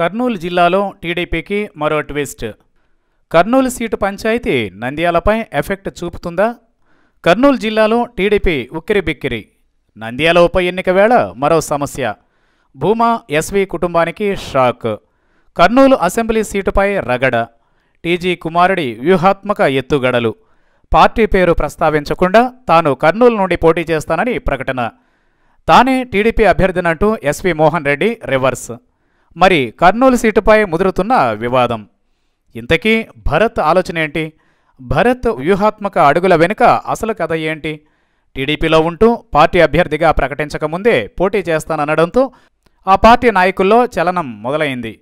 కర్నూలు జిల్లాలో టీడీపీకి మరో ట్విస్ట్. కర్నూలు సీటు పంచాయతీ నంద్యాలపై ఎఫెక్ట్ చూపుతుందా? కర్నూలు జిల్లాలో టీడీపీ ఉక్కిరి బిక్కిరి. నంద్యాల ఉప ఎన్నిక వేళ మరో సమస్య. భూమా ఎస్వి కుటుంబానికి షాక్. కర్నూలు అసెంబ్లీ సీటుపై రగడ. టీజీ కుమారుడి వ్యూహాత్మక ఎత్తుగడలు. పార్టీ పేరు ప్రస్తావించకుండా తాను కర్నూలు నుండి పోటీ చేస్తానని ప్రకటన. తానే టీడీపీ అభ్యర్థినంటూ ఎస్వి మోహన్ రెడ్డి రివర్స్. మరి కర్నూలు సీటుపై ముదురుతున్న వివాదం. ఇంతకీ భరత్ ఆలోచన ఏంటి? భరత్ వ్యూహాత్మక అడుగుల వెనుక అసలు కథ ఏంటి? టీడీపీలో ఉంటూ పార్టీ అభ్యర్థిగా ప్రకటించకముందే పోటీ చేస్తాననడంతో ఆ పార్టీ నాయకుల్లో చలనం మొదలైంది.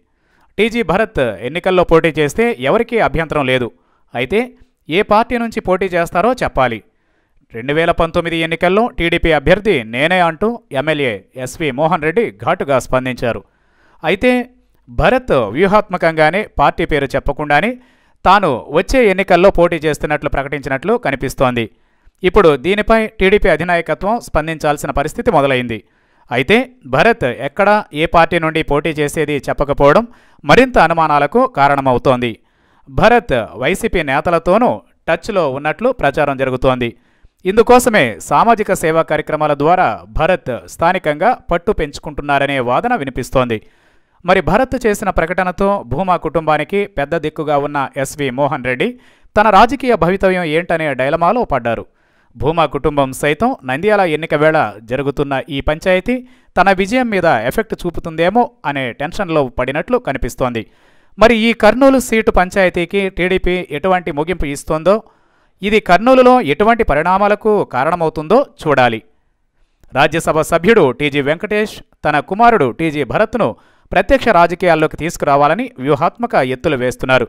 టీజీ భరత్ ఎన్నికల్లో పోటీ చేస్తే ఎవరికీ అభ్యంతరం లేదు. అయితే ఏ పార్టీ నుంచి పోటీ చేస్తారో చెప్పాలి. రెండు వేల పంతొమ్మిది ఎన్నికల్లో టీడీపీ అభ్యర్థి నేనే అంటూ ఎమ్మెల్యే ఎస్వి మోహన్ రెడ్డి ఘాటుగా స్పందించారు. అయితే భరత్ వ్యూహాత్మకంగానే పార్టీ పేరు చెప్పకుండానే తాను వచ్చే ఎన్నికల్లో పోటీ చేస్తున్నట్లు ప్రకటించినట్లు కనిపిస్తోంది. ఇప్పుడు దీనిపై టీడీపీ అధినాయకత్వం స్పందించాల్సిన పరిస్థితి మొదలైంది. అయితే భరత్ ఎక్కడ ఏ పార్టీ నుండి పోటీ చేసేది చెప్పకపోవడం మరింత అనుమానాలకు కారణమవుతోంది. భరత్ వైసీపీ నేతలతోనూ టచ్లో ఉన్నట్లు ప్రచారం జరుగుతోంది. ఇందుకోసమే సామాజిక సేవా కార్యక్రమాల ద్వారా భరత్ స్థానికంగా పట్టు పెంచుకుంటున్నారనే వాదన వినిపిస్తోంది. మరి భరత్ చేసిన ప్రకటనతో భూమా కుటుంబానికి పెద్ద దిక్కుగా ఉన్న ఎస్వి మోహన్ రెడ్డి తన రాజకీయ భవితవ్యం ఏంటనే డైలమాలో పడ్డారు. భూమా కుటుంబం సైతం నంద్యాల ఎన్నిక వేళ జరుగుతున్న ఈ పంచాయతీ తన విజయం మీద ఎఫెక్ట్ చూపుతుందేమో అనే టెన్షన్లో పడినట్లు కనిపిస్తోంది. మరి ఈ కర్నూలు సీటు పంచాయతీకి టీడీపీ ఎటువంటి ముగింపు ఇస్తోందో ఇది కర్నూలులో ఎటువంటి పరిణామాలకు కారణమవుతుందో చూడాలి. రాజ్యసభ సభ్యుడు టీజీ వెంకటేష్ తన కుమారుడు టీజీ భరత్ను ప్రత్యక్ష రాజకీయాల్లోకి తీసుకురావాలని వ్యూహాత్మక ఎత్తులు వేస్తున్నారు.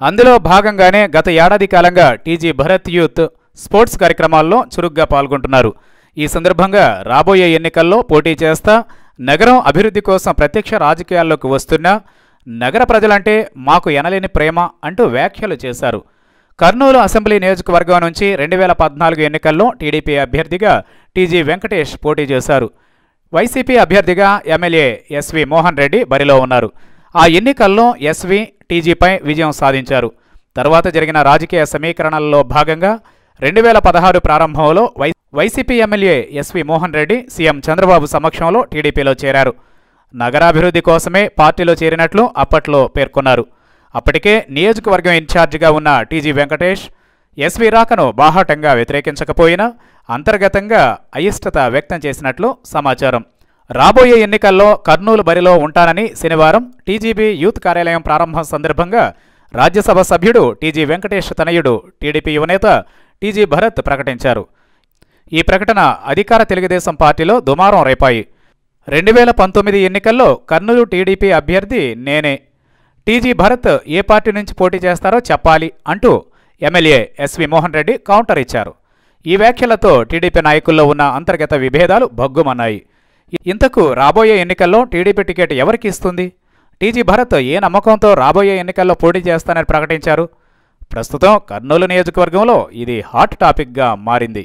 అందులో భాగంగానే గత ఏడాది కాలంగా టీజీ భరత్ యూత్ స్పోర్ట్స్ కార్యక్రమాల్లో చురుగ్గా పాల్గొంటున్నారు. ఈ సందర్భంగా రాబోయే ఎన్నికల్లో పోటీ చేస్తా నగరం అభివృద్ధి కోసం ప్రత్యక్ష రాజకీయాల్లోకి వస్తున్నా నగర ప్రజలంటే మాకు ఎనలేని ప్రేమ అంటూ వ్యాఖ్యలు చేశారు. కర్నూలు అసెంబ్లీ నియోజకవర్గం నుంచి రెండు వేల పద్నాలుగు ఎన్నికల్లో టీడీపీ అభ్యర్థిగా టీజీ వెంకటేష్ పోటీ చేశారు. వైసీపీ అభ్యర్థిగా ఎమ్మెల్యే ఎస్వి మోహన్ రెడ్డి బరిలో ఉన్నారు. ఆ ఎన్నికల్లో ఎస్వి టీజీపై విజయం సాధించారు. తర్వాత జరిగిన రాజకీయ సమీకరణల్లో భాగంగా రెండు వేల పదహారు ప్రారంభంలో Y YCP MLA SV Mohan Reddy CM Chandrababu సమక్షంలో టీడీపీలో చేరారు. నగరాభివృద్ధి కోసమే పార్టీలో చేరినట్లు అప్పట్లో పేర్కొన్నారు. అప్పటికే నియోజకవర్గం ఇన్ఛార్జిగా ఉన్న టీజీ వెంకటేష్ ఎస్వి రాకను బాహాటంగా వ్యతిరేకించకపోయినా అంతర్గతంగా అయిష్టత వ్యక్తం చేసినట్లు సమాచారం. రాబోయే ఎన్నికల్లో కర్నూలు బరిలో ఉంటానని శనివారం టీజీబీ యూత్ కార్యాలయం ప్రారంభం సందర్భంగా రాజ్యసభ సభ్యుడు టీజీ వెంకటేష్ తనయుడు టీడీపీ యువనేత టీజీ భరత్ ప్రకటించారు. ఈ ప్రకటన అధికార తెలుగుదేశం పార్టీలో దుమారం రేపాయి. రెండు వేల పంతొమ్మిది ఎన్నికల్లో కర్నూలు టీడీపీ అభ్యర్థి నేనే. టీజీ భరత్ ఏ పార్టీ నుంచి పోటీ చేస్తారో చెప్పాలి అంటూ MLA SV Mohan Reddy counter ఇచ్చారు. ఈ వ్యాఖ్యలతో టీడీపీ నాయకుల్లో ఉన్న అంతర్గత విభేదాలు భగ్గుమన్నాయి. ఇంతకు రాబోయే ఎన్నికల్లో టీడీపీ టికెట్ ఎవరికి ఇస్తుంది? టీజీ భరత్ ఏ నమ్మకంతో రాబోయే ఎన్నికల్లో పోటీ చేస్తానని ప్రకటించారు? ప్రస్తుతం కర్నూలు నియోజకవర్గంలో ఇది హాట్ టాపిక్గా మారింది.